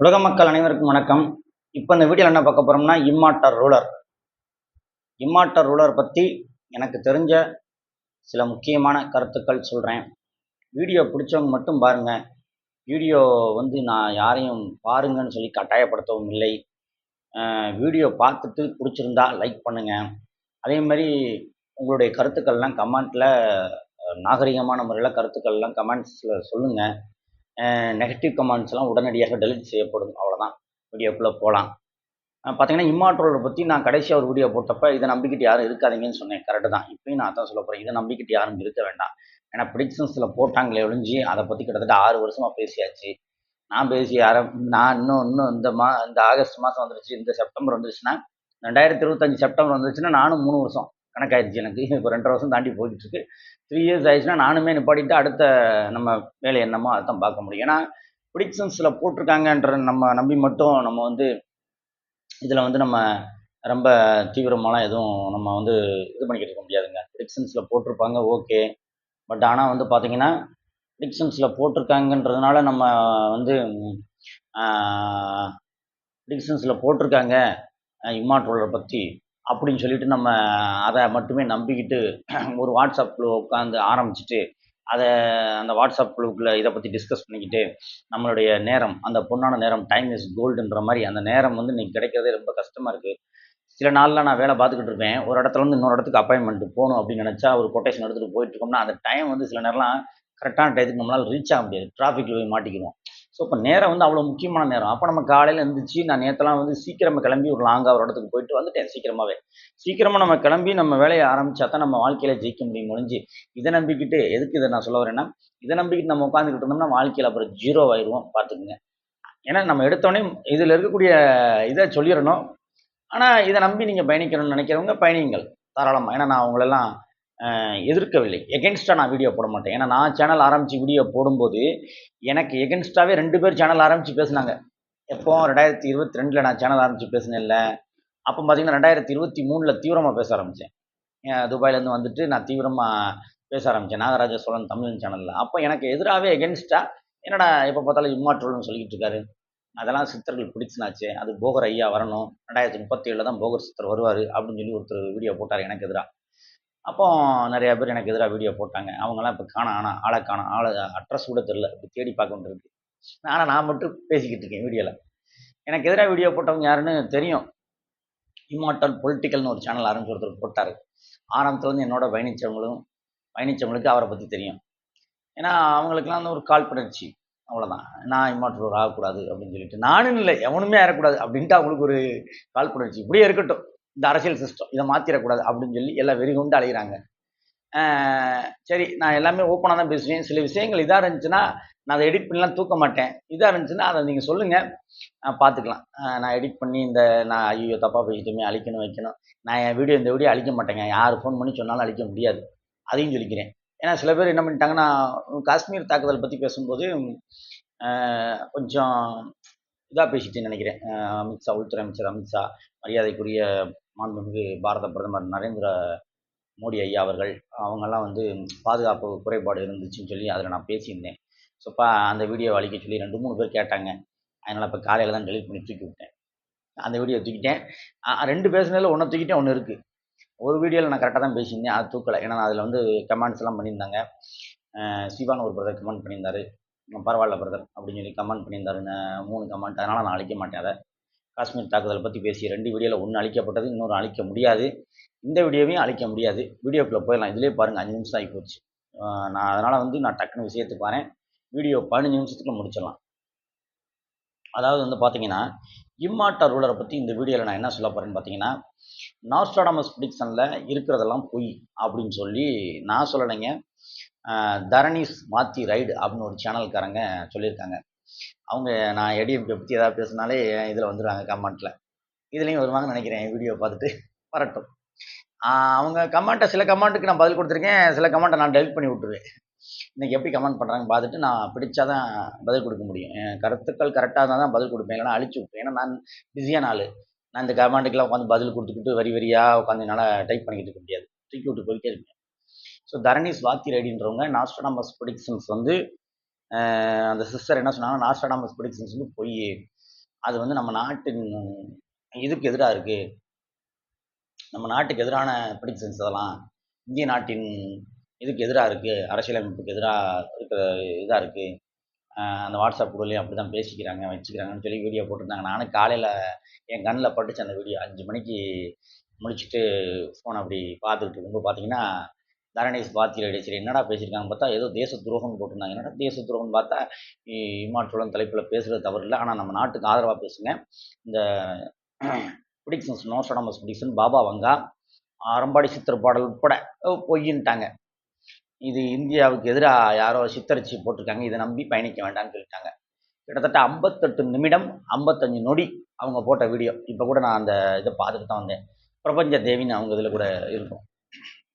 உலக மக்கள் அனைவருக்கும் வணக்கம். இப்போ இந்த வீடியோவில் என்ன பார்க்க போகிறோம்னா இம்மாட்டர் ரூலர் இம்மாட்டர் ரூலர் பற்றி எனக்கு தெரிஞ்ச சில முக்கியமான கருத்துக்கள் சொல்கிறேன் வீடியோ பிடிச்சவங்க மட்டும் பாருங்கள் வீடியோ வந்து நான் யாரையும் பாருங்கன்னு சொல்லி கட்டாயப்படுத்தவும் இல்லை. வீடியோ பார்த்துட்டு பிடிச்சிருந்தா லைக் பண்ணுங்கள் அதே மாதிரி உங்களுடைய கருத்துக்கள்லாம் கமெண்ட்டில் நாகரிகமான முறையில் கருத்துக்கள்லாம் கமெண்ட்ஸில் சொல்லுங்கள் நெகட்டிவ் கமெண்ட்ஸ்லாம் உடனடியாக டெலிட் செய்யப்படும். அவ்வளோதான் வீடியோக்குள்ளே போகலாம் பார்த்தீங்கன்னா இம்மாற்றோட பற்றி நான் கடைசியாக ஒரு வீடியோ போட்டப்ப இதை நம்பிக்கிட்டு யாரும் இருக்காதீங்கன்னு சொன்னேன். கரெக்டு தான். இப்பயும் நான் அதான் சொல்ல போகிறேன் இதை நம்பிக்கிட்டு யாரும் இருக்க வேண்டாம். ஏன்னா ப்ரிடிக்ஷன்ஸில் போட்டாங்களே ஒழிஞ்சு அதை பற்றி கிட்டத்தட்ட ஆறு வருஷமாக பேசியாச்சு. நான் பேசி ஆரம் நான் இன்னும் இன்னும் இந்த மா இந்த ஆகஸ்ட் மாதம் வந்துருச்சு. இந்த செப்டம்பர் வந்துருச்சுன்னா ரெண்டாயிரத்தி இருபத்தஞ்சி செப்டம்பர் வந்துருச்சுன்னா நானும் மூணு வருஷம் கணக்காயிருச்சு எனக்கு. இப்போ ரெண்டரை வருஷம் தாண்டி போயிட்டுருக்கு. த்ரீ இயர்ஸ் ஆயிடுச்சுன்னா நானுமே நிப்பாட்டிட்டு அடுத்த நம்ம வேலை என்னமோ அதை தான் பார்க்க முடியும். ஏன்னா ப்ரிடிக்ஷன்ஸில் போட்டிருக்காங்கன்ற நம்ம நம்பி மட்டும் நம்ம வந்து இதில் வந்து நம்ம ரொம்ப தீவிரமாலாம் எதுவும் நம்ம வந்து இது பண்ணிக்கிட்டு இருக்க முடியாதுங்க. ப்ரிடிக்ஷன்ஸில் போட்டிருப்பாங்க ஓகே. பட் ஆனால் வந்து பார்த்தீங்கன்னா ப்ரிடிக்ஷன்ஸில் போட்டிருக்காங்கன்றதுனால நம்ம வந்து ப்ரிடிக்ஷன்ஸில் போட்டிருக்காங்க இம்மாற்றோலரை பற்றி அப்படின்னு சொல்லிட்டு நம்ம அதை மட்டுமே நம்பிக்கிட்டு ஒரு வாட்ஸ்அப் குழு உட்காந்து ஆரம்பிச்சுட்டு அதை அந்த வாட்ஸ்அப் குழுக்குள்ள இதை பற்றி டிஸ்கஸ் பண்ணிக்கிட்டு நம்மளுடைய நேரம் அந்த பொண்ணான நேரம் டைம் இஸ் கோல்டுன்ற மாதிரி அந்த நேரம் வந்து இன்னைக்கு கிடைக்கிறதே ரொம்ப கஷ்டமாக இருக்குது சில நாளில் நான் வேலை பார்த்துக்கிட்டு இருப்பேன். ஒரு இடத்துல இருந்து இன்னொரு இடத்துக்கு அப்பாயின்மெண்ட் போகணும் அப்படின்னு நினச்சா ஒரு கொட்டேஷன் எடுத்துகிட்டு போயிட்டு இருக்கோம்னா அந்த டைம் வந்து சில நேரம்லாம் கரெக்டான டயத்துக்கு நம்மளால் ரீச் ஆக முடியாது. டிராஃபிக்கில் போய் மாட்டிக்குவோம் ஸோ இப்போ நேரம் வந்து அவ்வளோ முக்கியமான நேரம். அப்போ நம்ம காலையில் எழுந்திரிச்சு நான் நேற்றுலாம் வந்து சீக்கிரமாக கிளம்பி ஒரு லாங்காக ஒரு இடத்துக்கு போயிட்டு வந்துட்டேன் சீக்கிரமாகவே சீக்கிரமாக நம்ம கிளம்பி நம்ம வேலையை ஆரம்பித்தா தான் நம்ம வாழ்க்கையில் ஜெயிக்க முடியும் முடிஞ்சு இதை நம்பிக்கிட்டு எதுக்கு இதை நான் சொல்ல வரேன்னா இதை நம்பிக்கிட்டு நம்ம உட்காந்துக்கிட்டு இருந்தோம்னா வாழ்க்கையில் அப்புறம் ஜீரோ ஆயிடுவோம் பார்த்துக்குங்க. ஏன்னா நம்ம எடுத்தோடனே இதில் இருக்கக்கூடிய இதை சொல்லிடணும். ஆனால் இதை நம்பி நீங்கள் பயணிக்கணும்னு நினைக்கிறவங்க பயணிங்கள் தாராளமாக ஏன்னா நான் அவங்களெல்லாம் எதிர்க்கவில்லை. எகென்ஸ்டாக நான் வீடியோ போட மாட்டேன். ஏன்னா நான் சேனல் ஆரம்பித்து வீடியோ போடும்போது எனக்கு எகென்ஸ்டாகவே ரெண்டு பேர் சேனல் ஆரம்பித்து பேசுனாங்க. எப்போ? ரெண்டாயிரத்தி இருபத்தி ரெண்டில் நான் சேனல் ஆரம்பித்து பேசினேன்ல. அப்போ பார்த்தீங்கன்னா ரெண்டாயிரத்தி இருபத்தி மூணில் தீவிரமாக பேச ஆரம்பித்தேன் துபாயிலேருந்து வந்துட்டு நான் தீவிரமாக பேச ஆரம்பித்தேன் நாகராஜ சோழன் தமிழ் சேனலில் அப்போ எனக்கு எதிராகவே எகென்ஸ்டாக என்னடா எப்போ பார்த்தாலும் இம்மாற்றோல்னு சொல்லிக்கிட்டு இருக்காரு. அதெல்லாம் சித்தர்கள் பிடிச்சினாச்சு அது போகர் ஐயா வரணும். ரெண்டாயிரத்தி முப்பத்தி ஏழில் தான் போகர் சித்தர் வருவார் அப்படின்னு சொல்லி ஒருத்தர் வீடியோ போட்டார் எனக்கு எதிராக அப்போ நிறையா பேர் எனக்கு எதிராக வீடியோ போட்டாங்க. அவங்களாம் இப்போ காண ஆனால் ஆளை காண ஆளை அட்ரஸ் கூட தெரில இப்படி தேடி பார்க்க வேண்டியிருக்கு ஆனால் நான் மட்டும் பேசிக்கிட்டு இருக்கேன் வீடியோவில் எனக்கு எதிராக வீடியோ போட்டவங்க யாருன்னு தெரியும். இம்மார்டல் பொலிட்டிக்கல்னு ஒரு சேனல் ஆரம்பிச்சு ஒருத்தர் போட்டார். ஆரம்பத்தில் வந்து என்னோட பயணித்தவங்களும் பயணித்தவங்களுக்கு அவரை பற்றி தெரியும். ஏன்னா அவங்களுக்குலாம் வந்து ஒரு கால் பயிற்சி அவ்வளோதான் நான் இம்மாற்றோர் ஆகக்கூடாது அப்படின்னு சொல்லிட்டு. நானும் இல்லை. எவனுமே ஏறக்கூடாது அப்படின்ட்டு அவங்களுக்கு ஒரு கால் பயிற்சி இப்படியே இருக்கட்டும். இந்த அரசியல் சிஸ்டம் இதை மாற்றிடக்கூடாது அப்படின்னு சொல்லி எல்லாம் வெறி கொண்டு அலைகிறாங்க சரி நான் எல்லாமே ஓப்பனாக தான் பேசுவேன். சில விஷயங்கள் இதாக இருந்துச்சுன்னா நான் அதை எடிட் பண்ணலாம் தூக்க மாட்டேன். இதாக இருந்துச்சுன்னா அதை நீங்கள் சொல்லுங்கள் பார்த்துக்கலாம் நான் எடிட் பண்ணி இந்த நான் ஐயோ தப்பாக பேசிட்டுமே அழிக்கணும் வைக்கணும். நான் என் வீடியோ இந்த வீடியோ அழிக்க மாட்டேங்க. யார் ஃபோன் பண்ணி சொன்னாலும் அழிக்க முடியாது. அதையும் சொல்லிக்கிறேன். ஏன்னா சில பேர் என்ன பண்ணிட்டாங்கன்னா காஷ்மீர் தாக்குதல் பற்றி பேசும்போது கொஞ்சம் இதாக பேசிட்டு நினைக்கிறேன். அமித்ஷா உள்துறை அமைச்சர் அமித்ஷா மரியாதைக்குரிய மாண்புமிகு பாரத பிரதமர் நரேந்திர மோடி ஐயா அவர்கள் அவங்கெல்லாம் வந்து பாதுகாப்பு குறைபாடு இருந்துச்சுன்னு சொல்லி அதில் நான் பேசியிருந்தேன். ஸோ இப்போ அந்த வீடியோ அழிக்க சொல்லி ரெண்டு மூணு பேர் கேட்டாங்க. அதனால் இப்போ காலையில் தான் டெலிட் பண்ணி தூக்கி விட்டேன். அந்த வீடியோ தூக்கிட்டேன். ரெண்டு பேசுனதில் ஒன்று தூக்கிட்டேன் ஒன்று இருக்குது ஒரு வீடியோவில் நான் கரெக்டாக தான் பேசியிருந்தேன். அது தூக்கலை. ஏன்னா அதில் வந்து கமெண்ட்ஸ் எல்லாம் பண்ணியிருந்தாங்க. சிவான்னு ஒரு பிரதர் கமெண்ட் பண்ணியிருந்தாரு. பரவாயில்ல பிரதர் அப்படின்னு சொல்லி கமெண்ட் பண்ணியிருந்தாரு மூணு கமெண்ட் அதனால் நான் அழிக்க மாட்டேன் அதை. காஷ்மீர் தாக்குதலை பற்றி பேசி ரெண்டு வீடியோவில் ஒன்று அழிக்கப்பட்டது இன்னொரு அழிக்க முடியாது. இந்த வீடியோவையும் அழிக்க முடியாது. வீடியோக்குள்ளே போயிடலாம். இதிலே பாருங்கள் அஞ்சு நிமிஷம் ஆகி போச்சு நான் அதனால் வந்து நான் டக்குன்னு விஷயத்துக்கு வரேன். வீடியோ பதினஞ்சு நிமிஷத்துக்குள்ள முடிச்சிடலாம். அதாவது வந்து பார்த்தீங்கன்னா இம்மாட்டா ரூலரை பற்றி இந்த வீடியோவில் நான் என்ன சொல்ல போகிறேன்னு பார்த்தீங்கன்னா நாஸ்டாடமஸ் ப்ரிடிக்ஷனில் இருக்கிறதெல்லாம் பொய் அப்படின்னு சொல்லி நான் சொல்லலைங்க. தரணிஸ் மாத்தி ரைடு அப்படின்னு ஒரு சேனல்காரங்க சொல்லியிருக்காங்க. அவங்க நான் எடிஎம்கே பற்றி ஏதாவது பேசினாலே இதில் வந்துடுவாங்க கமெண்ட்டில் இதுலேயும் வருவாங்கன்னு நினைக்கிறேன் வீடியோ பார்த்துட்டு. வரட்டும். அவங்க கமெண்ட்டை சில கமெண்ட்டுக்கு நான் பதில் கொடுத்துருக்கேன். சில கமெண்ட்டை நான் டெலிட் பண்ணி விட்டுருவேன். இன்றைக்கி எப்படி கமெண்ட் பண்ணுறாங்க பார்த்துட்டு நான் பிடிச்சா தான் பதில் கொடுக்க முடியும். என் கருத்துக்கள் கரெக்டாக இருந்தால் தான் பதில் கொடுப்பேன். இல்லைனா அழிச்சு விட்ருவேன் ஏன்னா நான் பிஸியான ஆள். நான் இந்த கமெண்ட்டுக்கெல்லாம் உட்காந்து பதில் கொடுத்துக்கிட்டு வரி வரியாக உட்காந்து என்னால் டைப் பண்ணிக்கிட்டு இருக்க முடியாது. தூக்கி விட்டு போயிட்டே இருப்பேன். ஸோ தரணி ஸ்வாத்தி ரெடின்றவங்க நாஸ்டானமஸ் ப்ரொடிக்ஷன்ஸ் வந்து அந்த சிஸ்டர் என்ன சொன்னாங்க நாஸ்டாடாமஸ் ப்ரிடிக்ஷன்ஸ் வந்து பொய் அது வந்து நம்ம நாட்டின் இதுக்கு எதிராக இருக்கு? நம்ம நாட்டுக்கு எதிரான ப்ரிடிக்ஷன்ஸ் அதெல்லாம் இந்திய நாட்டின் இதுக்கு எதிராக இருக்குது அரசியலமைப்புக்கு எதிராக இருக்கிற இதாக இருக்குது அந்த வாட்ஸ்அப் குழுலையும் அப்படி தான் பேசிக்கிறாங்க வச்சுக்கிறாங்கன்னு சொல்லி வீடியோ போட்டிருந்தாங்க. நானும் காலையில் என் கண்ணில் பட்டுச்சு அந்த வீடியோ அஞ்சு மணிக்கு முடிச்சுட்டு ஃபோன் அப்படி பார்த்துக்கிட்டு இருக்கும்போது பார்த்தீங்கன்னா தரணேஷ் பாத்தியலடி சரி என்னடா பேசியிருக்காங்க பார்த்தா ஏதோ தேச துரோகம் போட்டிருந்தாங்க. என்னடா தேச துரோகம் பார்த்தா இம்மாற்றுடன் தலைப்பில் பேசுகிறது தவறு இல்லை. ஆனால் நம்ம நாட்டுக்கு ஆதரவாக பேசுங்க. இந்த predictions Nostradamus prediction Baba Vanga அறம்பாடி சித்தர் பாடல் உட்பட பொய்யின்ட்டாங்க. இது இந்தியாவுக்கு எதிராக யாரோ சித்தரிச்சு போட்டிருக்காங்க. இதை நம்பி பயணிக்க வேண்டாம்னு சொல்லிட்டாங்க. கிட்டத்தட்ட ஐம்பத்தெட்டு நிமிடம் ஐம்பத்தஞ்சு நொடி அவங்க போட்ட வீடியோ. இப்போ கூட நான் அந்த இதை பார்த்துட்டு தான் வந்தேன். பிரபஞ்ச தேவின்னு அவங்க இதில் கூட இருக்கும்.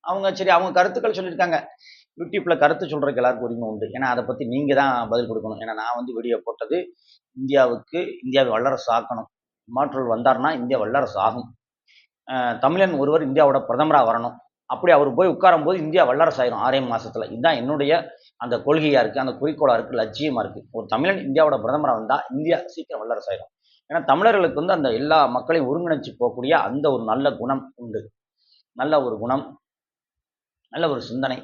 அவங்க சரி அவங்க கருத்துக்கள் சொல்லியிருக்காங்க. யூடியூப்பில் கருத்து சொல்கிறதுக்கு எல்லாருக்கும் உரிமை உண்டு. ஏன்னா அதை பற்றி நீங்கள் தான் பதில் கொடுக்கணும். ஏன்னா நான் வந்து வீடியோ போட்டது இந்தியாவுக்கு இந்தியாவை வல்லரசு ஆக்கணும். மாற்றல் வந்தார்னா இந்தியா வல்லரசு ஆகும். தமிழன் ஒருவர் இந்தியாவோட பிரதமராக வரணும். அப்படி அவர் போய் உட்காரும் போது இந்தியா வல்லரசு ஆயிரும் ஆறே மாதத்தில் இதுதான் என்னுடைய அந்த கொள்கையாக இருக்குது அந்த குறிக்கோளாக இருக்குது லட்சியமாக இருக்குது ஒரு தமிழன் இந்தியாவோட பிரதமராக வந்தால் இந்தியா சீக்கிரம் வல்லரசு ஆயிரும். ஏன்னா தமிழர்களுக்கு வந்து அந்த எல்லா மக்களையும் ஒருங்கிணைச்சு போகக்கூடிய அந்த ஒரு நல்ல குணம் உண்டு. நல்ல ஒரு குணம். நல்ல ஒரு சிந்தனை.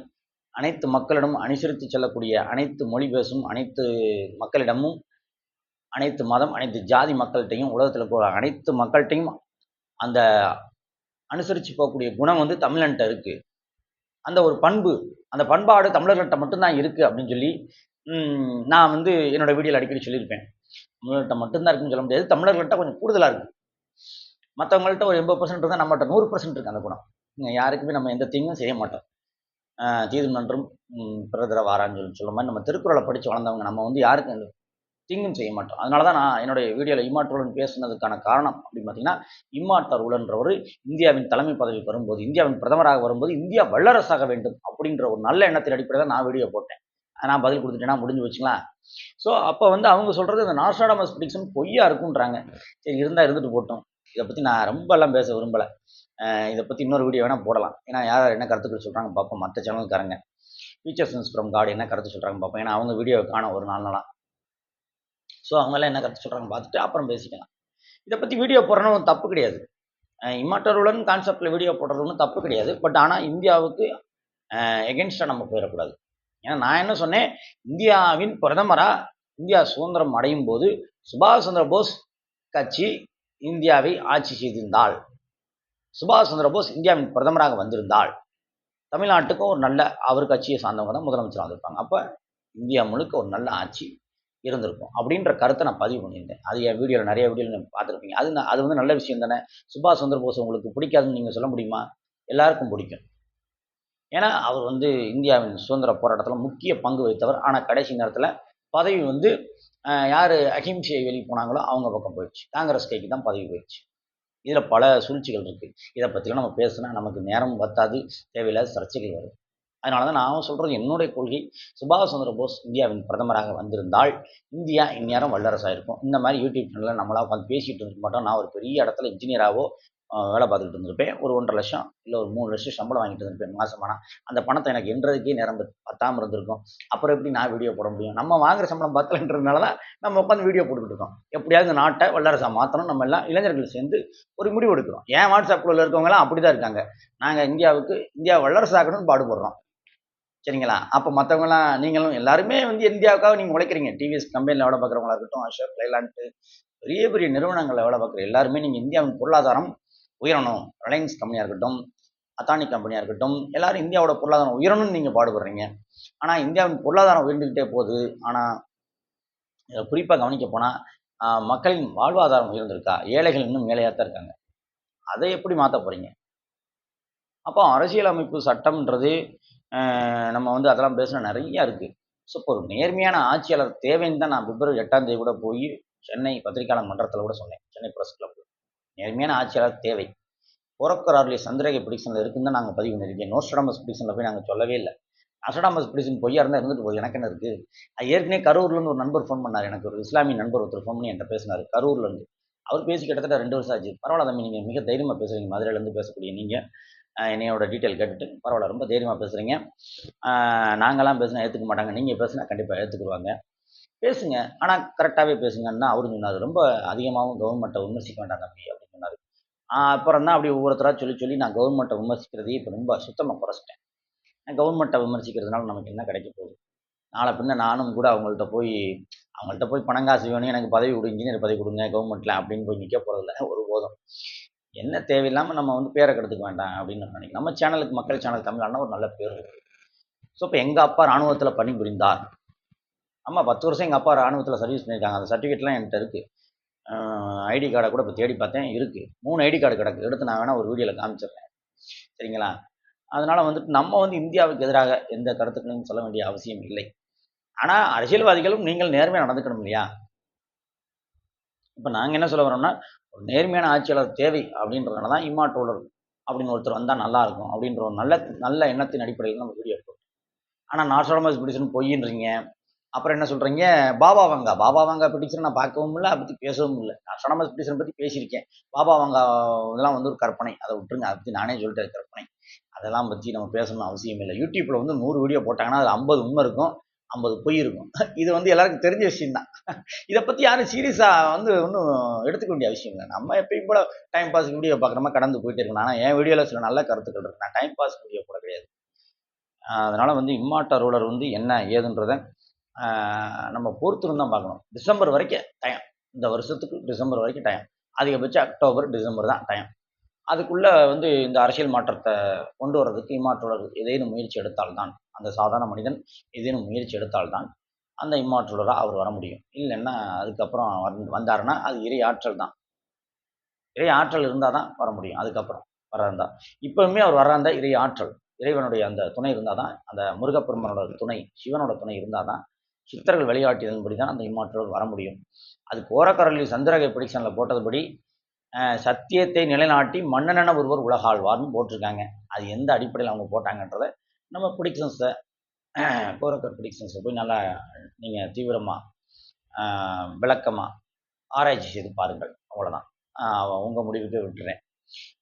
அனைத்து மக்களிடமும் அனுசரித்து செல்லக்கூடிய அனைத்து மொழி பேசும் அனைத்து மக்களிடமும் அனைத்து மதம் அனைத்து ஜாதி மக்கள்கிட்டையும் உலகத்தில் அனைத்து மக்கள்கிட்டையும் அந்த அனுசரித்து போகக்கூடிய குணம் வந்து தமிழன்ட்ட இருக்குது அந்த ஒரு பண்பு அந்த பண்பாடு தமிழர்கள்ட்ட மட்டும்தான் இருக்குது அப்படின்னு சொல்லி நான் வந்து என்னோட வீடியோவில் அடிக்கடி சொல்லியிருப்பேன். தமிழர்கிட்ட மட்டும்தான் இருக்குன்னு சொல்ல முடியாது தமிழர்கள்ட்ட கொஞ்சம் கூடுதலாக இருக்குது மற்றவங்கள்ட்ட ஒரு எண்பது பர்சன்ட் இருந்தால் நம்மகிட்ட நூறு பர்சன்ட் இருக்குது அந்த குணம். யாருக்குமே நம்ம எந்த தீங்கும் செய்ய மாட்டோம். தீதும் நன்றும் பிறதர வாரான்னு சொல்லி சொல்ல மாதிரி நம்ம திருக்குறளை படித்து வளர்ந்தவங்க நம்ம வந்து யாருக்கும் தீங்கும் செய்ய மாட்டோம். அதனால தான் நான் என்னுடைய வீடியோவில் இம்மாற்றுடன் பேசுனதுக்கான காரணம் அப்படின்னு பார்த்தீங்கன்னா இம்மாட்டருளன்றவர் இந்தியாவின் தலைமை பதவி வரும்போது இந்தியாவின் பிரதமராக வரும்போது இந்தியா வல்லரசாக வேண்டும் அப்படின்ற ஒரு நல்ல எண்ணத்தின் அடிப்படையில் தான் நான் வீடியோ போட்டேன். நான் பதில் கொடுத்துட்டேன்னா முடிஞ்சு வச்சுங்களா ஸோ அப்போ வந்து அவங்க சொல்கிறது இந்த நாஸ்டாடமஸ் பிடிக்ஷன் பொய்யா இருக்குன்றாங்க. சரி இருந்தால் இருந்துட்டு போட்டோம். இதை பற்றி நான் ரொம்ப எல்லாம் பேச விரும்பலை. இதை பற்றி இன்னொரு வீடியோ வேணால் போடலாம். ஏன்னா யார் என்ன கருத்துக்கள் சொல்கிறாங்க பார்ப்போம். மற்ற சேனல்காரங்க ஃபீச்சர்ஸ் ஃப்ரம் காட் என்ன கருத்து சொல்கிறாங்க பார்ப்போம். ஏன்னா அவங்க வீடியோ காணும் ஒரு நாள் நாளாக ஸோ அவங்கெல்லாம் என்ன கருத்து சொல்கிறாங்க பார்த்துட்டு அப்புறம் பேசிக்கலாம். இதை பற்றி வீடியோ போடுறதும் தப்பு கிடையாது. இம்மாட்டருடன் கான்செப்டில் வீடியோ போடுறது ஒன்றும் தப்பு கிடையாது. பட் ஆனால் இந்தியாவுக்கு எகென்ஸ்டாக நம்ம போயிடக்கூடாது. ஏன்னா நான் என்ன சொன்னேன்? இந்தியாவின் பிரதமராக இந்தியா சுதந்திரம் அடையும் போது சுபாஷ் சந்திர போஸ் கட்சி இந்தியாவை ஆட்சி செய்திருந்தால். சுபாஷ் சந்திர போஸ் இந்தியாவின் பிரதமராக வந்திருந்தால் தமிழ்நாட்டுக்கும் ஒரு நல்ல அவர் கட்சியை சார்ந்தவங்க தான் முதலமைச்சராக வந்திருப்பாங்க அப்போ இந்தியா முழுக்க ஒரு நல்ல ஆட்சி இருந்திருக்கும் அப்படின்ற கருத்தை நான் பதிவு பண்ணியிருந்தேன். அது என் வீடியோவில் நிறைய வீடியோவில் நீங்கள் பார்த்துருப்பீங்க. அது அது வந்து நல்ல விஷயம் தானே? சுபாஷ் சந்திர போஸ் உங்களுக்கு பிடிக்காதுன்னு நீங்கள் சொல்ல முடியுமா? எல்லாருக்கும் பிடிக்கும். ஏன்னா அவர் வந்து இந்தியாவின் சுதந்திர போராட்டத்தில் முக்கிய பங்கு வகித்தவர். ஆனால் கடைசி நேரத்தில் பதவி வந்து யார் அஹிம்சையை வெளியே போனாங்களோ அவங்க பக்கம் போயிடுச்சு. காங்கிரஸ் கைக்கு தான் பதவி போயிடுச்சு. இதில் பல சூழ்ச்சிகள் இருக்குது இதை பற்றிலாம் நம்ம பேசினா நமக்கு நேரம் பத்தாது தேவையில்லாத சர்ச்சைகள் வரும். அதனால தான் நான் சொல்கிறது என்னுடைய கொள்கை. சுபாஷ் சந்திர போஸ் இந்தியாவின் பிரதமராக வந்திருந்தால் இந்தியா இந்நேரம் வல்லரசாக இருக்கும். இந்த மாதிரி யூடியூப் சேனலில் நம்மளாக உட்காந்து பேசிகிட்டு இருக்க மாட்டோம். நான் ஒரு பெரிய இடத்துல இன்ஜினியராகவோ வேலை பார்த்துக்கிட்டு இருந்திருப்பேன். ஒரு ஒன்றரை லட்சம் இல்லை ஒரு மூணு லட்சம் சம்பளம் வாங்கிட்டு இருந்திருப்பேன் மாதமானா அந்த பணத்தை எனக்கு என்றதுக்கே நேரம் பத்தாமல் இருந்திருக்கும். அப்புறம் எப்படி நான் வீடியோ போட முடியும்? நம்ம வாங்குற சம்பளம் பத்தலைன்றதுனால தான் நம்ம உட்காந்து வீடியோ போட்டுக்கிட்டு இருக்கோம். எப்படியாவது இந்த நாட்டை வல்லரசாக மாற்றணும் நம்ம எல்லாம் இளைஞர்கள் சேர்ந்து ஒரு முடிவு எடுக்கிறோம். ஏன் வாட்ஸ்அப் குழுவில் இருக்கவங்கலாம் அப்படி தான் இருக்காங்க? நாங்கள் இந்தியாவுக்கு இந்தியா வல்லரசாகணும்னு பாடுபடுறோம். சரிங்களா? அப்போ மற்றவங்களாம் நீங்களும் எல்லாருமே வந்து இந்தியாவுக்காக நீங்கள் உழைக்கிறீங்க. டிவிஎஸ் கம்பெனியில் வேலை பார்க்குறவங்களா இருக்கட்டும் அசோக் லைலான்ட்டு பெரிய பெரிய நிறுவனங்களில் வேலை பார்க்குற எல்லாருமே நீங்கள் இந்தியாவின் பொருளாதாரம் உயரணும். ரிலையன்ஸ் கம்பெனியாக இருக்கட்டும் அத்தானி கம்பெனியாக இருக்கட்டும் எல்லாரும் இந்தியாவோட பொருளாதாரம் உயரணும்னு நீங்கள் பாடுபடுறீங்க. ஆனால் இந்தியாவின் பொருளாதாரம் உயர்ந்துக்கிட்டே போகுது. ஆனால் குறிப்பாக கவனிக்க போனால் மக்களின் வாழ்வாதாரம் உயர்ந்திருக்கா? ஏழைகள் இன்னும் மேலையாக தான் இருக்காங்க. அதை எப்படி மாற்ற போகிறீங்க அப்போ அரசியலமைப்பு சட்டம்ன்றது நம்ம வந்து அதெல்லாம் பேசின நிறையா இருக்குது ஸோ இப்போ ஒரு நேர்மையான ஆட்சியாளர் தேவைன்னு தான் நான் பிப்ரவரி எட்டாம் தேதி கூட போய் சென்னை பத்திரிகையாளர் மன்றத்தில் கூட சொன்னேன். சென்னை ப்ரெஸ் கிளப்பில் நேர்மையான ஆட்சியாளர் தேவை. போரக்கரார்லி சந்திரகை பிடிஷனில் இருக்குன்னு தான் நாங்கள் பதிவு பண்ணியிருக்கேன் நோஸ்டடாமஸ் பிடிஷனில் போய் நாங்கள் சொல்லவே இல்லை. அசடாமஸ் பிடிஷன் பொய்யா இருந்தால் இருந்துட்டு போகுது எனக்கு என்ன இருக்குது ஏற்கனவே கரூர்லேருந்து ஒரு நண்பர் ஃபோன் பண்ணார். எனக்கு ஒரு இஸ்லாமிய நண்பர் ஒருத்தர் ஃபோன் பண்ணி என்கிட்ட பேசினார். கரூர்லேருந்து அவர் பேசி கிட்டத்தட்ட ரெண்டு வருஷம் ஆச்சு. பரவாயில்ல தம்பி நீங்கள் மிக தைரியமாக பேசுகிறீங்க மதுரையிலேருந்து பேசக்கூடிய நீங்கள் என்னையோட டீட்டெயில் கேட்டுட்டு பரவாயில்ல ரொம்ப தைரியமாக பேசுகிறீங்க நாங்களாம் பேசினா ஏற்றுக்க மாட்டாங்க. நீங்கள் பேசினா கண்டிப்பாக ஏற்றுக்குருவாங்க பேசுங்க. ஆனால் கரெக்டாகவே பேசுங்கன்னா அவரும் சொன்னார். ரொம்ப அதிகமாகவும் கவர்மெண்ட்டை விமர்சிக்க வேண்டாம் தம்பி அப்படின்னு அப்புறம் தான் அப்படி ஒவ்வொருத்தராக சொல்லி சொல்லி நான் கவர்மெண்ட்டை விமர்சிக்கிறதையே இப்போ ரொம்ப சுத்தமாக குறைச்சிட்டேன். கவர்மெண்ட்டை விமர்சிக்கிறதுனால நமக்கு என்ன கிடைக்க போகுது? நாளை பின்ன நானும் கூட அவங்கள்ட்ட போய் அவங்கள்ட்ட போய் பணம் காசு வேணும் எனக்கு பதவி கொடு இன்ஜினியர் பதவி கொடுங்க கவர்மெண்ட்டில் அப்படின்னு போய் நிற்க போகிறதில்ல ஒரு போதும். என்ன தேவையில்லாமல் நம்ம வந்து பேரை கெடுத்துக்க வேண்டாம் அப்படின்னு நான் நினைக்கிறேன். நம்ம சேனலுக்கு மக்கள் சேனல் தமிழ் ஒரு நல்ல பேர் இருக்குது ஸோ இப்போ எங்கள் அப்பா இராணுவத்தில் பணிபுரிந்தார். ஆமாம் பத்து வருஷம் எங்கள் அப்பா இராணுவத்தில் சர்வீஸ் பண்ணியிருக்காங்க. அந்த சர்டிஃபிகேட்லாம் என்கிட்ட இருக்குது ஐடி கார்டை கூட இப்போ தேடி பார்த்தேன். இருக்குது மூணு ஐடி கார்டு கிடக்கு. எடுத்து நான் வேணால் ஒரு வீடியோவில் காமிச்சிடுறேன். சரிங்களா? அதனால் வந்துட்டு நம்ம வந்து இந்தியாவுக்கு எதிராக எந்த கருத்துக்களையும் சொல்ல வேண்டிய அவசியம் இல்லை. ஆனால் அரசியல்வாதிகளும் நீங்கள் நேர்மையாக நடந்துக்கணும் இல்லையா? இப்போ நாங்கள் என்ன சொல்ல வரோம்னா ஒரு நேர்மையான ஆட்சியாளர் தேவை அப்படின்றதுனால தான் இம்மாட்டோலர் அப்படின்னு ஒருத்தர் வந்தால் நல்லாயிருக்கும் அப்படின்ற ஒரு நல்ல நல்ல எண்ணத்தின் அடிப்படையில் நம்ம வீடியோ போட்டோம் ஆனால் நார்சோடமஸ் பிடிச்சுன்னு பொய்யின்றீங்க. அப்புறம் என்ன சொல்கிறீங்க Baba Vanga. Baba Vanga picture நான் பார்க்கவும் இல்லை அதை பற்றி பேசவும் இல்லை. நான் சொனமஸ் பிடிச்சரை பற்றி பேசியிருக்கேன். பாபா வங்கா இதெல்லாம் வந்து ஒரு கற்பனை. அதை விட்டுருங்க. அதை பற்றி நானே சொல்லிட்டேன் கற்பனை. அதெல்லாம் பற்றி நம்ம பேசணும்னு அவசியம் இல்லை. யூடியூப்பில் வந்து நூறு வீடியோ போட்டாங்கன்னா அது ஐம்பது உண்மை இருக்கும் ஐம்பது பொய் இருக்கும். இது வந்து எல்லாருக்கும் தெரிஞ்ச விஷயம் தான். இதை பற்றி யாரும் சீரியஸாக வந்து ஒன்றும் எடுத்துக்க வேண்டிய அவசியம் இல்லை. நம்ம எப்பயும் கூட டைம் பாஸ் வீடியோ பார்க்குறோமா கடந்து போயிட்டே இருக்கணும். ஆனால் என் வீடியோவில் சில நல்ல கருத்துக்கள் இருக்குது நான் டைம் பாஸ் வீடியோ கூட கிடையாது. அதனால் வந்து இம்மாட்டா ரூலர் வந்து என்ன ஏதுன்றதை நம்ம பொறுத்திருந்து தான் பார்க்கணும். டிசம்பர் வரைக்கும் டைம் இந்த வருஷத்துக்கு டிசம்பர் வரைக்கும் டைம் அதிகபட்சம் அக்டோபர் டிசம்பர் தான் டைம் அதுக்குள்ளே வந்து இந்த அரசியல் மாற்றத்தை கொண்டு வர்றதுக்கு இம்மாற்றுலர் ஏதேனும் முயற்சி எடுத்தால்தான் அந்த சாதாரண மனிதன் ஏதேனும் முயற்சி எடுத்தால்தான் அந்த இம்மாற்றுலராக அவர் வர முடியும். இல்லைன்னா அதுக்கப்புறம் வந்தாருன்னா அது இறை ஆற்றல் தான். இறை ஆற்றல் இருந்தால் தான் வர முடியும். அதுக்கப்புறம் வர்றாருந்தா இப்போவுமே அவர் வர்றாந்த இறை ஆற்றல். இறைவனுடைய அந்த துணை இருந்தால் தான் அந்த முருகப்பெருமனோட துணை சிவனோட துணை இருந்தால் தான் சித்தர்கள் விளையாட்டியதன்படி தான் அந்த இம்மாற்றோர் வர முடியும். அது கோரக்கரலி சந்திரகை பிடிஷனில் போட்டதுபடி சத்தியத்தை நிலைநாட்டி மன்னனென ஒருவர் உலகாழ்வார்னு போட்டிருக்காங்க. அது எந்த அடிப்படையில் அவங்க போட்டாங்கன்றத நம்ம ப்ரிடிக்ஷன்ஸை கோரக்கர் ப்ரிடிக்ஷன்ஸை போய் நல்லா நீங்கள் தீவிரமாக விளக்கமாக ஆராய்ச்சி செய்து பாருங்கள். அவ்வளோதான் உங்கள் முடிவுக்கு விட்டுறேன்.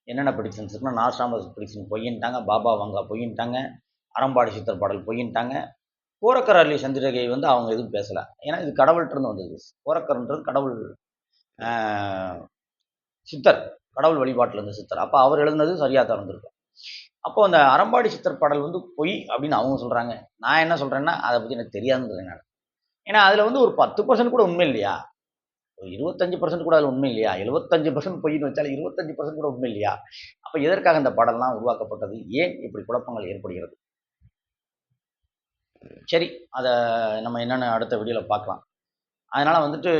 என்னென்ன ப்ரிடிக்ஷன்ஸ் இருக்குன்னா நார்சாமஸ் ப்ரிடிக்ஷன் பொய்யின்ட்டாங்க பாபா வங்கா பொய்யின்ட்டாங்க அறம்பாடி சித்தர் பாடல் பொய்யின்ட்டாங்க கோரக்கர் அள்ளி சந்திரகை வந்து அவங்க எதுவும் பேசலை. ஏன்னா இது கடவுள்கிட்ட வந்தது. கோரக்கர்ன்றது கடவுள் சித்தர். கடவுள் வழிபாட்டில் இருந்த சித்தர். அப்போ அவர் எழுதுனது சரியாக தான் இருந்திருக்கும். அப்போ அந்த அறம்பாடி சித்தர் பாடல் வந்து பொய் அப்படின்னு அவங்க சொல்கிறாங்க நான் என்ன சொல்கிறேன்னா அதை பற்றி எனக்கு தெரியாதுன்னு நான் ஏன்னா அதில் வந்து ஒரு பத்து பர்சன்ட் கூட உண்மை இல்லையா? ஒரு இருபத்தஞ்சு பர்சன்ட் கூட அதில் உண்மை இல்லையா? எழுபத்தஞ்சு பர்சன்ட் பொய்னு வச்சாலும் இருபத்தஞ்சு பர்சன்ட் கூட உண்மை இல்லையா? அப்போ எதற்காக இந்த பாடல்லாம் உருவாக்கப்பட்டது? ஏன் இப்படி குழப்பங்கள் ஏற்படுகிறது? சரி அதை நம்ம என்னென்னு அடுத்த வீடியோவில் பார்க்கலாம். அதனால் வந்துட்டு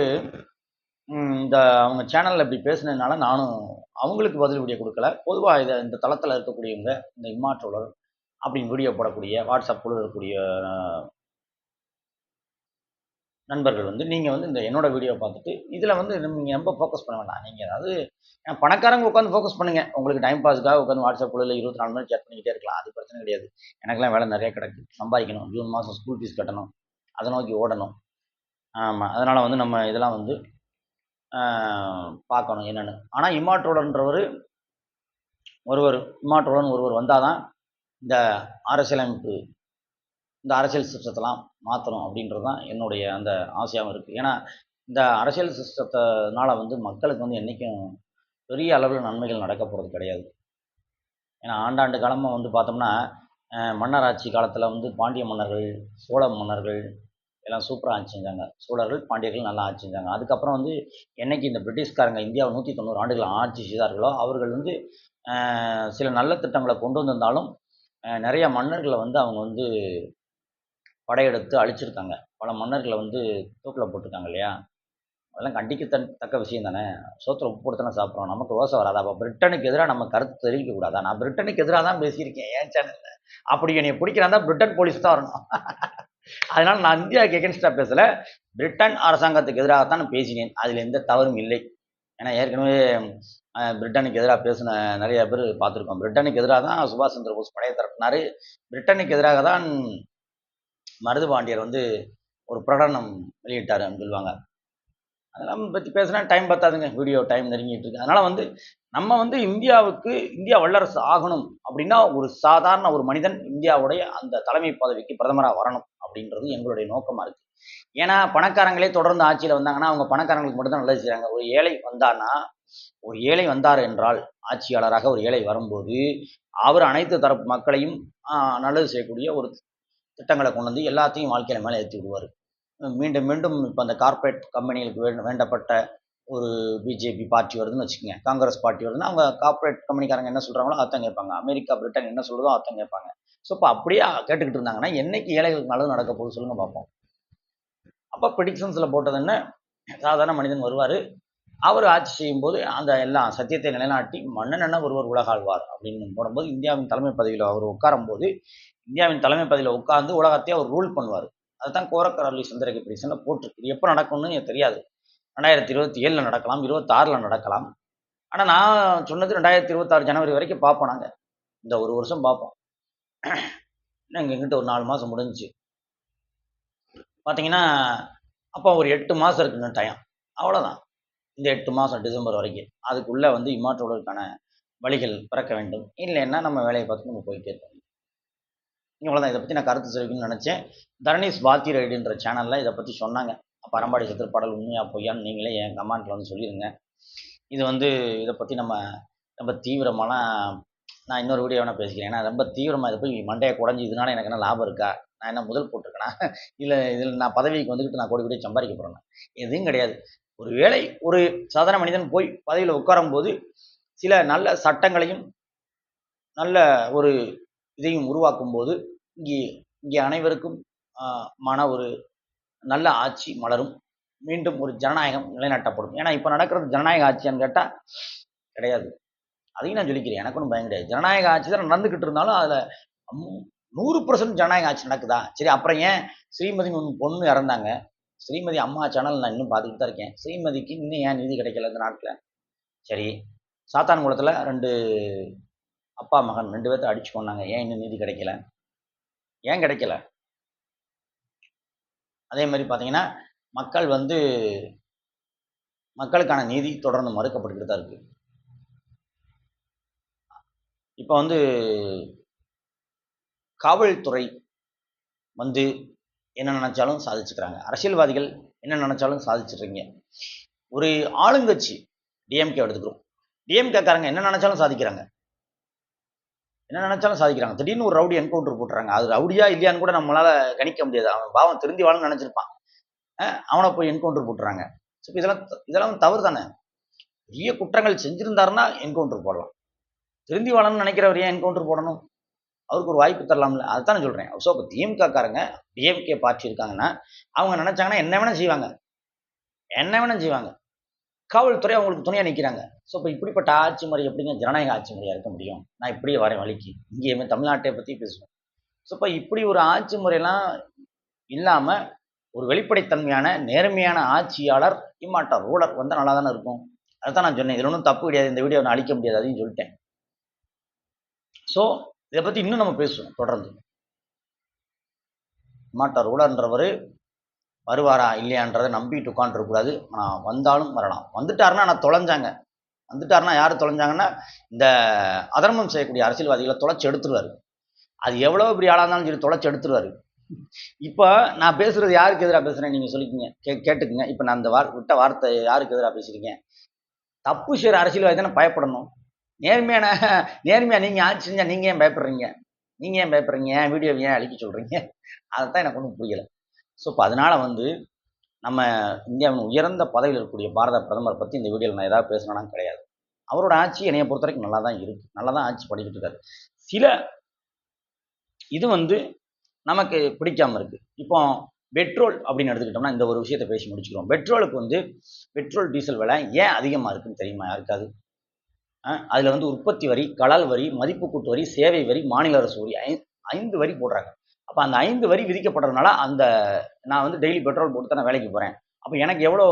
இந்த அவங்க சேனலில் இப்படி பேசுனதுனால நானும் அவங்களுக்கு பதில் வீடியோ கொடுக்கல. பொதுவாக இதை இந்த தளத்தில் இருக்கக்கூடியவங்க இந்த இம்மாற்றோலர் அப்படின்னு வீடியோ போடக்கூடிய வாட்ஸ்அப் குழு இருக்கக்கூடிய நண்பர்கள் வந்து நீங்கள் வந்து இந்த என்னோடய வீடியோ பார்த்துட்டு இதில் வந்து நீங்கள் ரொம்ப ஃபோக்கஸ் பண்ண வேண்டாம். நீங்கள் அதாவது பணக்காரங்க உட்காந்து ஃபோக்கஸ் பண்ணுங்கள் உங்களுக்கு டைம் பாஸுக்காக உட்காந்து வாட்ஸ்அப் குழுவில் இருபத்தி நாலு மணி சேட் பண்ணிக்கிட்டே இருக்கலாம். அது பிரச்சனை கிடையாது. எனக்குலாம் வேலை நிறைய கிடக்கு. சம்பாதிக்கணும். ஜூன் மாதம் ஸ்கூல் ஃபீஸ் கட்டணும். அதை நோக்கி ஓடணும். ஆமாம் அதனால் வந்து நம்ம இதெல்லாம் வந்து பார்க்கணும் என்னென்னு. ஆனால் இம்மாற்றோடன்றவர் ஒருவர் இம்மாற்றோடன் ஒருவர் வந்தால் தான் இந்த அரசியலமைப்பு இந்த அரசியல் சிஸ்டத்தெல்லாம் மாற்றணும் அப்படின்றது தான் என்னுடைய அந்த ஆசையாகவும் இருக்குது ஏன்னா இந்த அரசியல் சிஸ்டத்தினால வந்து மக்களுக்கு வந்து என்றைக்கும் பெரிய அளவில் நன்மைகள் நடக்க போகிறது கிடையாது. ஏன்னா ஆண்டாண்டு காலமாக வந்து பார்த்தோம்னா மன்னராட்சி காலத்தில் வந்து பாண்டிய மன்னர்கள் சோழ மன்னர்கள் எல்லாம் சூப்பராக ஆட்சி செஞ்சாங்க. சோழர்கள் பாண்டியர்கள் நல்லா ஆட்சி செஞ்சாங்க. அதுக்கப்புறம் வந்து என்னைக்கு இந்த பிரிட்டிஷ்காரங்க இந்தியாவை நூற்றி தொண்ணூறு ஆண்டுகள் ஆட்சி செய்தார்களோ அவர்கள் வந்து சில நல்ல திட்டங்களை கொண்டு வந்திருந்தாலும் நிறைய மன்னர்களை வந்து அவங்க வந்து படையெடுத்து அழிச்சிருக்காங்க. பல மன்னர்களை வந்து தூக்கில் போட்டிருக்காங்க இல்லையா? அதெல்லாம் கண்டிக்கத்தன் தக்க விஷயம் தானே. சோத்தில் உப்பு போட்டு தானே சாப்பிட்றோம். நமக்கு யோசை வராதா? அப்போ பிரிட்டனுக்கு எதிராக நம்ம கருத்து தெரிவிக்க கூடாதா? நான் பிரிட்டனுக்கு எதிராக தான் பேசியிருக்கேன் ஏன் சேனலில் அப்படி என்னை பிடிக்கிறாந்தா பிரிட்டன் போலீஸ் தான் வரணும். அதனால் நான் இந்தியாவுக்கு எகென்ஸ்டாக பேசலை. பிரிட்டன் அரசாங்கத்துக்கு எதிராகத்தான் நான் பேசினேன். அதில் எந்த தவறும் இல்லை. ஏன்னா ஏற்கனவே பிரிட்டனுக்கு எதிராக பேசின நிறைய பேர் பார்த்துருக்கோம். பிரிட்டனுக்கு எதிராக தான் சுபாஷ் சந்திர போஸ் படையை திரட்டினார். பிரிட்டனுக்கு எதிராக தான் மருது பாண்டியர் வந்து ஒரு பிரகடனம் வெளியிட்டார் அப்படின்னு சொல்லுவாங்க. அதெல்லாம் பற்றி பேசுனா டைம் பத்தாதுங்க. வீடியோ டைம் நெருங்கிட்டு இருக்கு. அதனால் வந்து நம்ம வந்து இந்தியாவுக்கு இந்தியா வல்லரசு ஆகணும் அப்படின்னா ஒரு சாதாரண ஒரு மனிதன் இந்தியாவுடைய அந்த தலைமை பதவிக்கு பிரதமராக வரணும் அப்படின்றது எங்களுடைய நோக்கமாக இருக்குது ஏன்னா பணக்காரங்களே தொடர்ந்து ஆட்சியில் வந்தாங்கன்னா அவங்க பணக்காரங்களுக்கு மட்டும்தான் நல்லது செய்கிறாங்க ஒரு ஏழை வந்தான்னா ஒரு ஏழை வந்தார் என்றால் ஆட்சியாளராக ஒரு ஏழை வரும்போது அவர் அனைத்து தரப்பு மக்களையும் நல்லது செய்யக்கூடிய ஒரு திட்டங்களை கொண்டு வந்து எல்லாத்தையும் வாழ்க்கையில மேலே ஏற்றி விடுவார். மீண்டும் மீண்டும் இப்போ அந்த கார்ப்பரேட் கம்பெனிகளுக்கு வேண்டப்பட்ட ஒரு பிஜேபி பார்ட்டி வருதுன்னு வச்சுக்கோங்க. காங்கிரஸ் பார்ட்டி வருதுன்னா அவங்க கார்ப்பரேட் கம்பெனிக்காரங்க என்ன சொல்கிறாங்களோ அதான் கேட்பாங்க. அமெரிக்கா பிரிட்டன் என்ன சொல்கிறதோ அதான் கேட்பாங்க. ஸோ இப்போ அப்படியே கேட்டுக்கிட்டு இருந்தாங்கன்னா என்னைக்கு ஏழைகளுக்கு நல்லது நடக்க போகுது சொல்லுங்க பார்ப்போம். அப்போ ப்ரிடிக்ஷன்ஸில் போட்டது என்ன? சாதாரண மனிதன் வருவார். அவர் ஆட்சி செய்யும் போது அந்த எல்லாம் சத்தியத்தை நிலைநாட்டி மன்னன் என்ன ஒருவர் உலகாழ்வார்? அப்படின்னு போடும்போது இந்தியாவின் தலைமை பதவியில் அவர் உட்காரும்போது இந்தியாவின் தலைமை பதவியில் உட்கார்ந்து உலகத்தையே அவர் ரூல் பண்ணுவார். அதுதான் கோரக்கர் அள்ளி சந்திரகி பிரிசனில் போட்டிருக்கு இது எப்போ நடக்கும்னு எனக்கு தெரியாது. ரெண்டாயிரத்தி இருபத்தி ஏழில் நடக்கலாம் இருபத்தாறில் நடக்கலாம். ஆனால் நான் சொன்னது ரெண்டாயிரத்தி இருபத்தாறு ஜனவரி வரைக்கும் பார்ப்போம் நாங்கள் இந்த ஒரு வருஷம் பார்ப்போம். இன்னும் எங்ககிட்ட ஒரு நாலு மாதம் முடிஞ்சிச்சு. பார்த்தீங்கன்னா அப்போ ஒரு எட்டு மாதம் இருக்குங்க டைம் அவ்வளோதான் இந்த எட்டு மாதம் டிசம்பர் வரைக்கும். அதுக்குள்ளே வந்து இம்மாற்றோடுக்கான வழிகள் பிறக்க வேண்டும். இல்லைன்னா நம்ம வேலையை பார்த்து நம்ம போயிட்டே இருக்கோம் இவ்வளோதான் இதை பற்றி நான் கருத்து தெரிவிக்கணும்னு நினச்சேன். தரணீஸ் பாத்தி ரைடுன்ற சேனலில் இதை பற்றி சொன்னாங்க. பரம்பாடி சித்திரப்பாடல் உண்மையா பொய்யான்னு நீங்களே என் கமெண்ட்டில் வந்து சொல்லிடுங்க இது வந்து இதை பற்றி நம்ம ரொம்ப தீவிரமான நான் இன்னொரு வீடியோ வேணால் பேசிக்கிறேன். ஏன்னா ரொம்ப தீவிரமாக இதை போய் மண்டையை குடஞ்சி இதனால எனக்கு என்ன லாபம் இருக்கா? நான் என்ன முதல் போட்டிருக்கேனா? இல்லை இதில் நான் பதவிக்கு வந்துக்கிட்டு நான் கோடி கோடி சம்பாதிக்க போகிறேன்னா எதுவும் கிடையாது. ஒரு வேளை ஒரு சாதாரண மனிதன் போய் பதவியில் உட்காரும்போது சில நல்ல சட்டங்களையும் நல்ல ஒரு இதையும் உருவாக்கும் போது இங்கே இங்கே அனைவருக்கும் மன ஒரு நல்ல ஆட்சி மலரும். மீண்டும் ஒரு ஜனநாயகம் நிலைநாட்டப்படும். ஏன்னா இப்போ நடக்கிறது ஜனநாயக ஆட்சியான்னு கேட்டால் கிடையாது. அதையும் நான் சொல்லிக்கிறேன். எனக்கு ஒன்றும் பயம் கிடையாது. ஜனநாயக ஆட்சி தான் நடந்துக்கிட்டு இருந்தாலும் அதில் நூறு பர்சன்ட் ஜனநாயக ஆட்சி நடக்குதா? சரி அப்புறம் ஏன் ஸ்ரீமதி ஒன்று பொண்ணு இறந்தாங்க? ஸ்ரீமதி அம்மா சேனல் நான் இன்னும் பார்த்துக்கிட்டு தான் இருக்கேன். ஸ்ரீமதிக்கு இன்னும் ஏன் நீதி கிடைக்கல இந்த நாட்டில் சரி சாத்தான்குளத்தில் ரெண்டு அப்பா மகன் ரெண்டு பேர்த்த அடிச்சு கொண்டாங்க ஏன் இன்னும் நீதி கிடைக்கல? ஏன் கிடைக்கல? அதே மாதிரி பார்த்தீங்கன்னா மக்கள் வந்து மக்களுக்கான நீதி தொடர்ந்து மறுக்கப்பட்டுக்கிட்டு தான் இருக்கு. இப்போ வந்து காவல்துறை வந்து என்ன நினைச்சாலும் சாதிச்சுக்கிறாங்க. அரசியல்வாதிகள் என்ன நினைச்சாலும் சாதிச்சிடுறீங்க. ஒரு ஆளுங்கட்சி டிஎம்கே எடுத்துக்கிறோம். டிஎம்கேக்காரங்க என்ன நினைச்சாலும் சாதிக்கிறாங்க. என்ன நினைச்சாலும் சாதிக்கிறாங்க. திடீர்னு ஒரு ரவுடி என்கவுண்டர் போட்டுறாங்க. அது ரவுடியா இல்லையான்னு கூட நம்மளால கணிக்க முடியாது. அவன் பாவம் திருந்தி வாழன்னு நினைச்சிருப்பான். அவனை போய் என்கவுண்டர் போட்டுறாங்க. ஸோ இதெல்லாம் இதெல்லாம் தவறு தானே? பெரிய குற்றங்கள் செஞ்சிருந்தாருன்னா என்கவுண்டர் போடலாம். திருந்தி வாழணும்னு நினைக்கிறவர் ஏன் என்கவுண்டர் போடணும்? அவருக்கு ஒரு வாய்ப்பு தரலாம்ல. அதுதான் நான் சொல்கிறேன் ஸோ இப்போ திமுககாரங்க டிஎம்கே பார்ட்டி இருக்காங்கன்னா அவங்க நினச்சாங்கன்னா என்ன வேணால் செய்வாங்க. என்ன வேணால் செய்வாங்க. காவல்துறை அவங்களுக்கு துணையாக நிற்கிறாங்க ஸோ இப்போ இப்படிப்பட்ட ஆட்சி முறை எப்படிங்க ஜனநாயக ஆட்சி முறையாக இருக்க முடியும்? நான் இப்படியே வரேன் வழிக்கு. இங்கேயுமே தமிழ்நாட்டை பற்றி பேசுவேன் ஸோ இப்போ இப்படி ஒரு ஆட்சி முறையெல்லாம் இல்லாமல் ஒரு வெளிப்படைத்தன்மையான நேர்மையான ஆட்சியாளர் இம்மாட்ட ரூலர் வந்தால் நல்லா தானே இருக்கும். அதுதான் நான் சொன்னேன். இதில் ஒன்றும் தப்பு கிடையாது. இந்த வீடியோ நான் அழிக்க முடியாது. அதையும் சொல்லிட்டேன். ஸோ இதை பற்றி இன்னும் நம்ம பேசுவோம் தொடர்ந்து. இம்மாட்டார் ரூலர்ன்றவர் வருவாரா இல்லையான்றதை நம்பிட்டு உட்காந்துருக்கூடாது ஆனால் வந்தாலும் வரலாம். வந்துட்டாருன்னா நான் தொலைஞ்சாங்க. வந்துட்டாருன்னா யார் தொலைஞ்சாங்கன்னா இந்த அதர்மம் செய்யக்கூடிய அரசியல்வாதிகளை தொலைச்சி எடுத்துருவாரு. அது எவ்வளோ பெரிய ஆளாக இருந்தாலும் சரி தொலைச்சி எடுத்துருவாரு. இப்போ நான் பேசுறது யாருக்கு எதிராக பேசுகிறேன் நீங்கள் சொல்லிக்கோங்க. கே கேட்டுக்குங்க. இப்போ நான் அந்த வார் விட்ட வார்த்தை யாருக்கு எதிராக பேசுறீங்க தப்பு செய்கிற அரசியல்வாதி தானே பயப்படணும். நேர்மையான நேர்மையாக நீங்கள் ஆட்சி செஞ்சால் நீங்கள் ஏன் பயப்படுறீங்க? நீங்கள் ஏன் பயப்படுறீங்க? ஏன் வீடியோ ஏன் அழிக்க அதை தான் எனக்கு ஒன்றும் புரியலை. ஸோ இப்போ அதனால வந்து நம்ம இந்தியாவின் உயர்ந்த பதவியில் இருக்கக்கூடிய பாரத பிரதமர் பற்றி இந்த வீடியோவில் நான் ஏதாவது பேசணும்னா கிடையாது. அவரோட ஆட்சி என்னைய பொறுத்த வரைக்கும் நல்லா தான் இருக்கு. நல்லா தான் ஆட்சி பண்ணிக்கிட்டு இருக்காரு. சில இது வந்து நமக்கு பிடிக்காமல் இருக்குது இப்போ பெட்ரோல் அப்படின்னு எடுத்துக்கிட்டோம்னா இந்த ஒரு விஷயத்தை பேசி முடிச்சுக்கிறோம். பெட்ரோலுக்கு வந்து பெட்ரோல் டீசல் விலை ஏன் அதிகமாக இருக்குன்னு தெரியுமா? யாருக்காது அதில் வந்து உற்பத்தி வரி கலால் வரி மதிப்பு கூட்டு வரி சேவை வரி மாநில அரசு வரி ஐந்து வரி போடுறாங்க. அப்போ அந்த ஐந்து வரி விதிக்கப்படுறதுனால அந்த நான் வந்து டெய்லி பெட்ரோல் போட்டு தான் நான் வேலைக்கு போகிறேன் அப்போ எனக்கு எவ்வளோ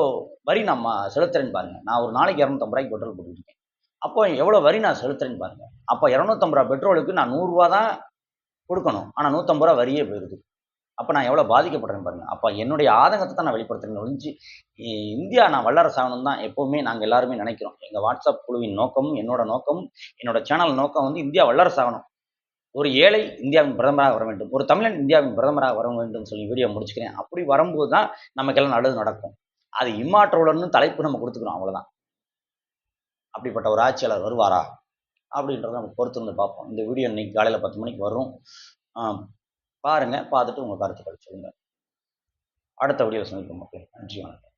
வரி நான் செலுத்துறேன்னு பாருங்கள் நான் ஒரு நாளைக்கு இரநூத்தம்பது ரூபாய்க்கு பெட்ரோல் போட்டுருக்கேன் அப்போ எவ்வளோ வரி நான் செலுத்துறேன்னு பாருங்கள் அப்போ இரநூத்தம்பது ரூபா பெட்ரோலுக்கு நான் நூறுரூவா தான் கொடுக்கணும். ஆனால் நூற்றம்பது ரூபா வரியே போயிடுது அப்போ நான் எவ்வளோ பாதிக்கப்படுறேன்னு பாருங்கள் அப்போ என்னுடைய ஆதங்கத்தை தான் நான் வெளிப்படுத்துறேன் ஒழிஞ்சு இந்தியா நான் வல்லரசு ஆகணும் தான் எப்போவுமே நாங்கள் எல்லாருமே நினைக்கிறோம். எங்கள் வாட்ஸ்அப் குழுவின் நோக்கமும் என்னோட நோக்கமும் என்னோட சேனல் நோக்கம் வந்து இந்தியா வல்லரசு ஆகணும். ஒரு ஏழை இந்தியாவின் பிரதமராக வர வேண்டும் ஒரு தமிழன் இந்தியாவின் பிரதமராக வர வேண்டும் சொல்லி வீடியோ முடிச்சுக்கிறேன். அப்படி வரும்போது தான் நமக்கெல்லாம் நல்லது நடக்கும். அது இம்மாற்றவுடன்னு தலைப்பு நம்ம கொடுத்துக்கிறோம் அவ்வளோதான் அப்படிப்பட்ட ஒரு ஆட்சியாளர் வருவாரா? அப்படின்றத நம்ம பொறுத்து வந்து பார்ப்போம். இந்த வீடியோ இன்னைக்கு காலையில் பத்து மணிக்கு வரும். பாருங்கள் பார்த்துட்டு உங்கள் கருத்துக்கள் சொல்லுங்கள் அடுத்த வீடியோவில் சந்திப்போம் மக்கள். நன்றி வணக்கம்.